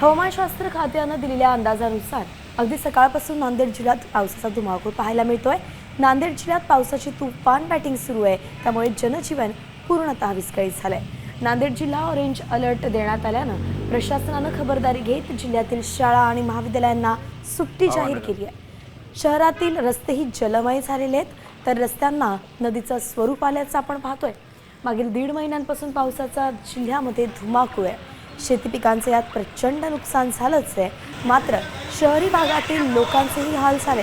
हवामानशास्त्र खात्यानं दिलेल्या अंदाजानुसार अगदी सकाळपासून नांदेड जिल्ह्यात पावसाचा धुमाकूळ पाहायला मिळतोय. नांदेड जिल्ह्यात पावसाची तुफान बॅटिंग सुरू आहे. त्यामुळे जनजीवन पूर्णतः विस्कळीत झालंय. नांदेड जिल्हा ऑरेंज अलर्ट देण्यात आल्यानं प्रशासनानं खबरदारी घेत जिल्ह्यातील शाळा आणि महाविद्यालयांना सुट्टी जाहीर केली आहे. शहरातील रस्तेही जलमय झालेले आहेत. तर रस्त्यांना नदीचं स्वरूप आल्याचं आपण पाहतोय. मागील दीड महिन्यांपासून पावसाचा जिल्ह्यामध्ये धुमाकूळ आहे. शेती पिकांचे यात प्रचंड नुकसान झालंच आहे. मात्र शहरी भागातील लोकांचेही हाल झाले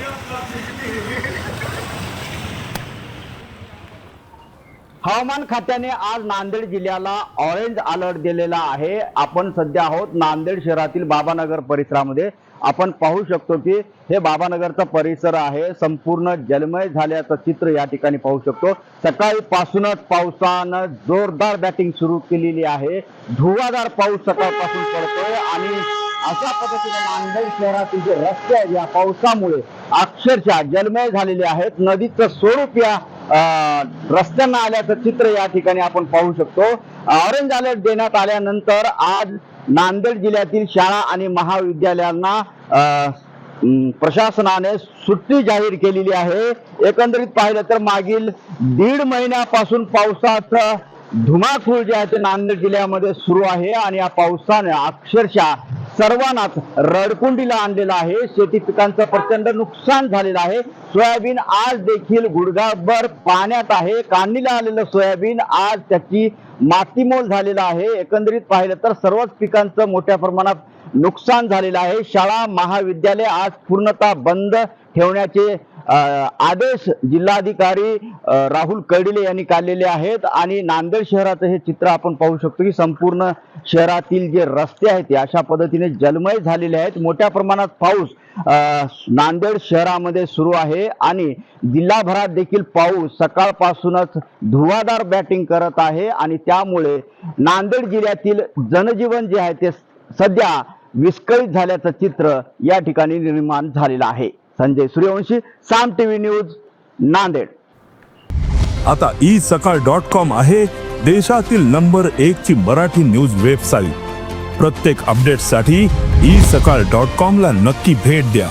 हवामान खात्याने आज नांदेड जिल्ह्याला ऑरेंज अलर्ट दिलेला आहे. आपण सध्या आहोत नांदेड शहरातील बाबानगर परिसरामध्ये. आपण पाहू शकतो की हे बाबानगरचा परिसर आहे. संपूर्ण जलमय झाल्याचं चित्र या ठिकाणी पाहू शकतो. सकाळीपासूनच पावसानं जोरदार बॅटिंग सुरू केलेली आहे. धुवाधार पाऊस सकाळपासून पडतोय आणि अशा पद्धतीने नांदेड शहरातील जे रस्ते आहेत या पावसामुळे अक्षरशः जलमय झालेले आहेत. नदीचं स्वरूप या रस्त्यांना आल्याचं चित्र या ठिकाणी आपण पाहू शकतो. ऑरेंज अलर्ट देण्यात आल्यानंतर आज नांदेड जिल्ह्यातील शाळा आणि महाविद्यालयांना अं, प्रशासनाने सुट्टी जाहीर केलेली आहे. एकंदरीत पाहिलं तर मागील दीड महिन्यापासून पावसाचं धुमाकूळ जे आहे ते नांदेड जिल्ह्यामध्ये सुरू आहे आणि या पावसाने अक्षरशः सर्वांनाच रडकुंडीला आणलेलं आहे. शेती पिकांचं प्रचंड नुकसान झालेलं आहे. सोयाबीन आज देखील गुडघाभर पाण्यात आहे. कांदीला आलेलं सोयाबीन आज त्याची मातीमोल झालेलं आहे. एकंदरीत पाहिलं तर सर्वच पिकांचं मोठ्या प्रमाणात नुकसान झालेलं आहे. शाळा महाविद्यालय आज पूर्णतः बंद ठेवण्याचे आदेश जिल्हाधिकारी राहुल कर्डिले यांनी काढलेले आहेत आणि नांदेड शहराचं हे चित्र आपण पाहू शकतो की संपूर्ण शहरातील जे रस्ते आहेत ते अशा पद्धतीने जलमय झालेले आहेत. मोठ्या प्रमाणात पाऊस नांदेड शहरामध्ये सुरू आहे आणि जिल्हाभरात देखील पाऊस सकाळपासूनच धुवाधार बॅटिंग करत आहे आणि त्यामुळे नांदेड जिल्ह्यातील जनजीवन जे आहे ते सध्या विस्कळीत झाल्याचं चित्र या ठिकाणी निर्माण झालेलं आहे. Sanjay Suryavanshi Saam TV news Nanded. आता ई सकाळ डॉट कॉम आहे देशातील नंबर एक ची मराठी न्यूज वेबसाईट. प्रत्येक अपडेटसाठी ई सकाळ डॉट कॉम ला नक्की भेट द्या.